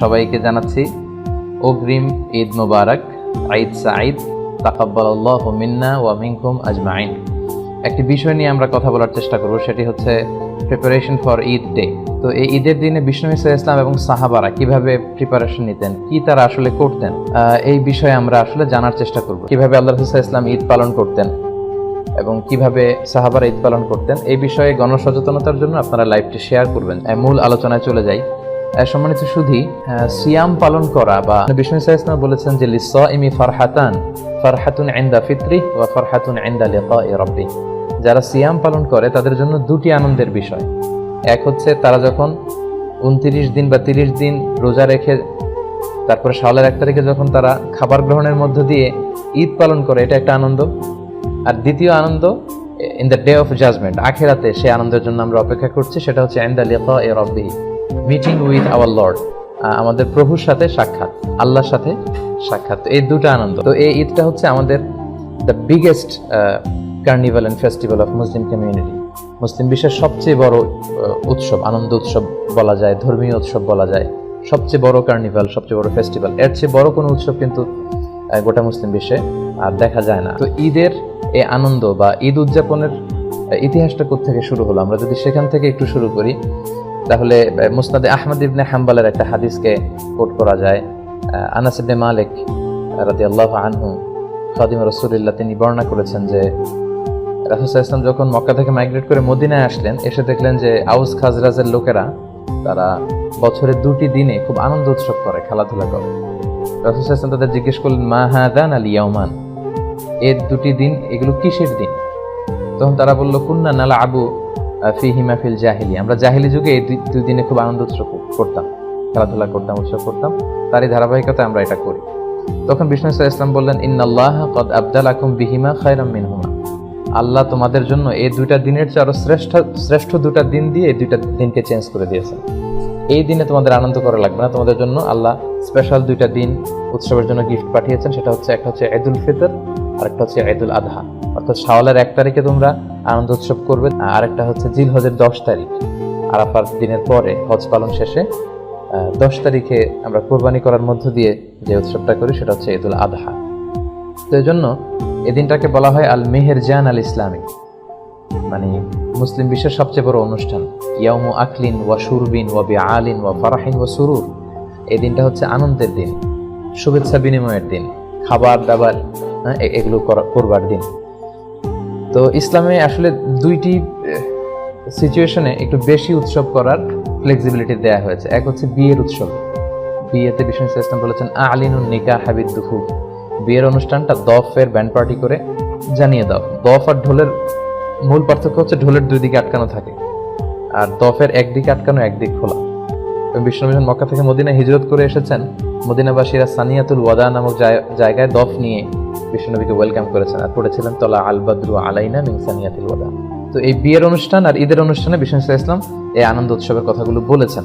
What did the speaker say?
সবাইকে জানাচ্ছি, অগ্রিম ঈদ মোবারক। ঈদ সাঈদ, তাকাব্বালাল্লাহু মিন্না ওয়া মিনকুম আজমাইন একটি বিষয় নিয়ে আমরা কথা বলার চেষ্টা করব, সেটি হচ্ছে প্রিপারেশন ফর ঈদ ডে তো এই ঈদের দিনে বিষ্ণু ইসা ইসলাম এবং সাহাবারা কীভাবে প্রিপারেশন নিতেন, কি তারা আসলে করতেন এই বিষয়ে আমরা আসলে জানার চেষ্টা করব। কীভাবে আল্লাহ রসুল ইসলাম ঈদ পালন করতেন এবং কীভাবে সাহাবারা ঈদ পালন করতেন, এই বিষয়ে গণসচেতনতার জন্য আপনারা লাইভটি শেয়ার করবেন। মূল আলোচনায় চলে যাই। সম্মানিত সুধি সিয়াম পালন করা বা বিষ্ণু ইসা ইসলাম বলেছেন যে লিস ইমি ফারহাতান, ফারহাতুন ইনদা ফিত্রি ওয়া ফারহাতুন ইনদা লিকাই রাব্বি। যারা সিয়াম পালন করে, তাদের জন্য দুটি আনন্দের বিষয়। এক হচ্ছে, তারা যখন উনত্রিশ দিন বা তিরিশ দিন রোজা রেখে, তারপরে সালের এক তারিখে যখন তারা খাবার গ্রহণের মধ্য দিয়ে ঈদ পালন করে, এটা একটা আনন্দ। আর দ্বিতীয় আনন্দ in the day of judgement আখেরাতে সে আনন্দের জন্য আমরা অপেক্ষা করছি, সেটা হচ্ছে এন্ডা লিকা এ রব্বি। মিটিং উইথ আওয়ার লর্ড আমাদের প্রভুর সাথে সাক্ষাৎ, আল্লাহর সাথে সাক্ষাৎ। এই দুটো আনন্দ। তো এই ঈদটা হচ্ছে আমাদের the biggest carnival and festival of Muslim community মুসলিম বিশ্বের সবচেয়ে বড় উৎসব, আনন্দ উৎসব বলা যায়, ধর্মীয় উৎসব বলা যায়। সবচেয়ে বড় কার্নিভাল সবচেয়ে বড় ফেস্টিভ্যাল এর চেয়ে বড় কোনো উৎসব কিন্তু গোটা মুসলিম বিশ্বে আর দেখা যায় না। তো ঈদের এই আনন্দ বা ঈদ উদযাপনের ইতিহাসটা থেকে শুরু হলো? আমরা যদি সেখান থেকে একটু শুরু করি তাহলে আহ, মুসনাদে আহমদ ইবনে হাম্বালের একটা হাদিসকে কোট করা যায়। আনাস ইবনে মালিক রাদিয়াল্লাহু আনহু খাদিম রসুলিল্লাহ তিনি বর্ণনা করেছেন যে রাসুসাহ ইসলাম যখন মক্কা থেকে মাইগ্রেট করে মদিনায় আসলেন এসে দেখলেন যে আউস খাজরাজের লোকেরা তারা বছরের দুটি দিনে খুব আনন্দ উৎসব করে খেলাধুলা করে। রাসুসাহ ইসলাম তাদের জিজ্ঞেস করলেন মা হাদান আল ইয়াউমান এর দুটি দিন এগুলো কিসের দিন? তখন তারা বলল কুন্না নালা আবু ফি হিমাফিল জাহিলি। আমরা জাহিলি যুগে এই দুই- দিনে খুব আনন্দ উৎসব করতাম, খেলাধুলা করতাম, উৎসব করতাম। তারই ধারাবাহিকতায় আমরা এটা করি। তখন বিষ্ণু ইসলাম বললেন, ইন্নাল্লাহ কদ আবদাল আকুম বিহিমা খায়রাম মিনহুমা। আল্লাহ তোমাদের জন্য এই দুইটা দিনের চেয়ে আরও শ্রেষ্ঠ শ্রেষ্ঠ দুটা দিন দিয়ে এই দুইটা দিনকে চেঞ্জ করে দিয়েছেন। এই দিনে তোমাদের আনন্দ করা লাগবে না। তোমাদের জন্য আল্লাহ স্পেশাল দুইটা দিন উৎসবের জন্য গিফট পাঠিয়েছেন। সেটা হচ্ছে, একটা হচ্ছে ঈদুল ফিতর আর একটা হচ্ছে ঈদুল আধা অর্থাৎ শাওয়ালের এক তারিখে তোমরা আনন্দ উৎসব করবে। আর একটা হচ্ছে জিল হজের দশ তারিখ। আরাফার দিনের পরে হজ পালন শেষে দশ তারিখে আমরা কোরবানি করার মধ্য দিয়ে যে উৎসবটা করি সেটা হচ্ছে ঈদুল আদহা। তো এই জন্য এই দিনটাকে বলা হয় আল মেহের জান আল ইসলামী। মানে মুসলিম বিশ্বের সবচেয়ে বড় অনুষ্ঠান। ইয়াউমু আকলিন ওয়া সুরবিন ওয়া বি আলিন ওয়া ফারাহিন ওয়া সুরুর। এই দিনটা হচ্ছে আনন্দের দিন শুভেচ্ছা বিনিময়ের দিন খাবার দাবার হ্যাঁ, এগুলো করা- করবার দিন। তো ইসলামে আসলে দুইটি সিচুয়েশনে একটু বেশি উৎসব করার ফ্লেক্সিবিলিটি দেওয়া হয়েছে। এক হচ্ছে বিয়ের উৎসব। বিয়েতে বিষ্ণু ইসলাম বলেছেন, আলিনুন নিকা হাবিদ দুফু বিয়ের অনুষ্ঠানটা দফের ব্যান্ড পার্টি করে জানিয়ে দাও। দফ আর ঢোলের মূল পার্থক্য হচ্ছে ঢোলের দুই দিকে আটকানো থাকে। আর দফের একদিকে আটকানো, একদিক খোলা। বিষ্ণু যখন মক্কা থেকে মদিনা হিজরত করে এসেছেন। মদিনাবাসীরা সানিয়াতুল ওয়াদা নামক জায়- জায়গায় দফ নিয়ে বিষ্ণুনবীকে ওয়েলকাম করেছেন আর পড়েছিলেন তলা আল বাদরু আলাইনা মিংসানিয়াতিল ওয়াদা। তো এই বিয়ের অনুষ্ঠান আর ঈদের অনুষ্ঠানে বিশ্বনাথ ইসলাম এই আনন্দ উৎসবের কথাগুলো বলেছেন।